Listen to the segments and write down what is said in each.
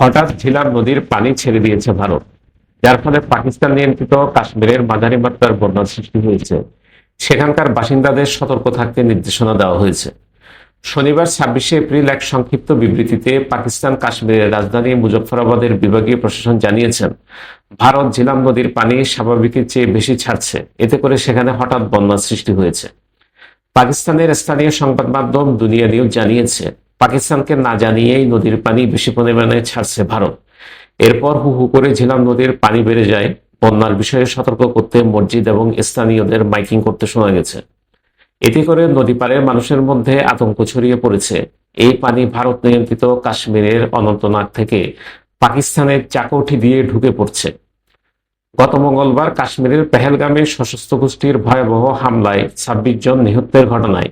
হঠাৎ ঝিলাম নদীর পানি ছেড়ে দিয়েছে ভারত। যার ফলে পাকিস্তান নিয়ন্ত্রিত কাশ্মীরের মাঝারি মাত্রার বন্যার সৃষ্টি হয়েছে। সেখানকার বাসিন্দাদের সতর্ক থাকতে নির্দেশনা দেওয়া হয়েছে। শনিবার ছাব্বিশে এপ্রিল এক সংক্ষিপ্ত বিবৃতিতে পাকিস্তান কাশ্মীরের রাজধানী মুজফফরাবাদের বিভাগীয় প্রশাসন জানিয়েছেন, ভারত ঝিলাম নদীর পানি স্বাভাবিকের চেয়ে বেশি ছাড়ছে। এতে করে সেখানে হঠাৎ বন্যার সৃষ্টি হয়েছে। পাকিস্তানের স্থানীয় সংবাদ মাধ্যম দুনিয়া নিউজ জানিয়েছে পাকিস্তানকে না জানিয়েই নদীর পানি বেশি পরিমাণে ছাড়ছে ভারত। এরপর হু হু করে ঝিলাম নদীর পানি বেড়ে যায়। বন্যার বিষয়ে সতর্ক করতে মসজিদ এবং স্থানীয়দের মাইকিং করতে শোনা গেছে। এতে করে নদী পাড়ের মানুষের মধ্যে আতঙ্ক ছড়িয়ে পড়েছে। এই পানি ভারত নিয়ন্ত্রিত কাশ্মীরের অনন্তনাগ থেকে পাকিস্তানের চাকৌঠি দিয়ে ঢুকে পড়ছে। গত মঙ্গলবার কাশ্মীরের পেহেলগামে সশস্ত্র গোষ্ঠীর ভয়াবহ হামলায় ছাব্বিশ জন নিহতের ঘটনায়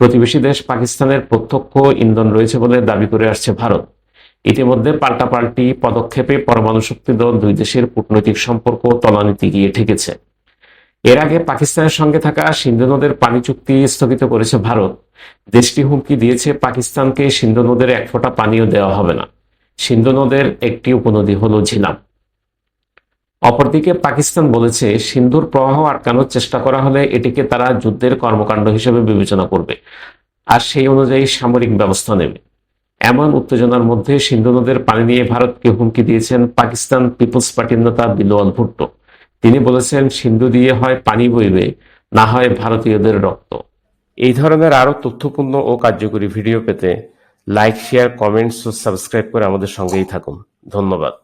প্রতিবেশী দেশ পাকিস্তানের প্রত্যক্ষ ইন্ধন রয়েছে বলে দাবি করে আসছে ভারত। ইতিমধ্যে পাল্টাপাল্টি পদক্ষেপে পরমাণু শক্তি দল দুই দেশের কূটনৈতিক সম্পর্ক তলানিতে গিয়ে ঠেকেছে। এর আগে পাকিস্তানের সঙ্গে থাকা সিন্ধু নদের পানি চুক্তি স্থগিত করেছে ভারত। দেশটি হুমকি দিয়েছে পাকিস্তানকে সিন্ধু নদের এক ফোঁটা পানিও দেওয়া হবে না। সিন্ধু নদের একটি উপনদী হল ঝিলাম অপরদিকে পাকিস্তান বলেছে সিন্ধুর প্রবাহ আটকানোর চেষ্টা করা হলে এটিকে তারা যুদ্ধের কর্মকাণ্ড হিসেবে বিবেচনা করবে আর সেই অনুযায়ী সামরিক ব্যবস্থা নেবে। এমন উত্তেজনার মধ্যে সিন্ধু নদের পানি নিয়ে ভারতকে হুমকি দিয়েছেন পাকিস্তান পিপলস পার্টির নেতা বিলোয়াল ভুট্টো। তিনি বলেছেন, সিন্ধু দিয়ে হয় পানি বইবে, না হয় ভারতীয়দের রক্ত। এই ধরনের আরও তথ্যপূর্ণ ও কার্যকরী ভিডিও পেতে লাইক, শেয়ার, কমেন্টস ও সাবস্ক্রাইব করে আমাদের সঙ্গেই থাকুন। ধন্যবাদ।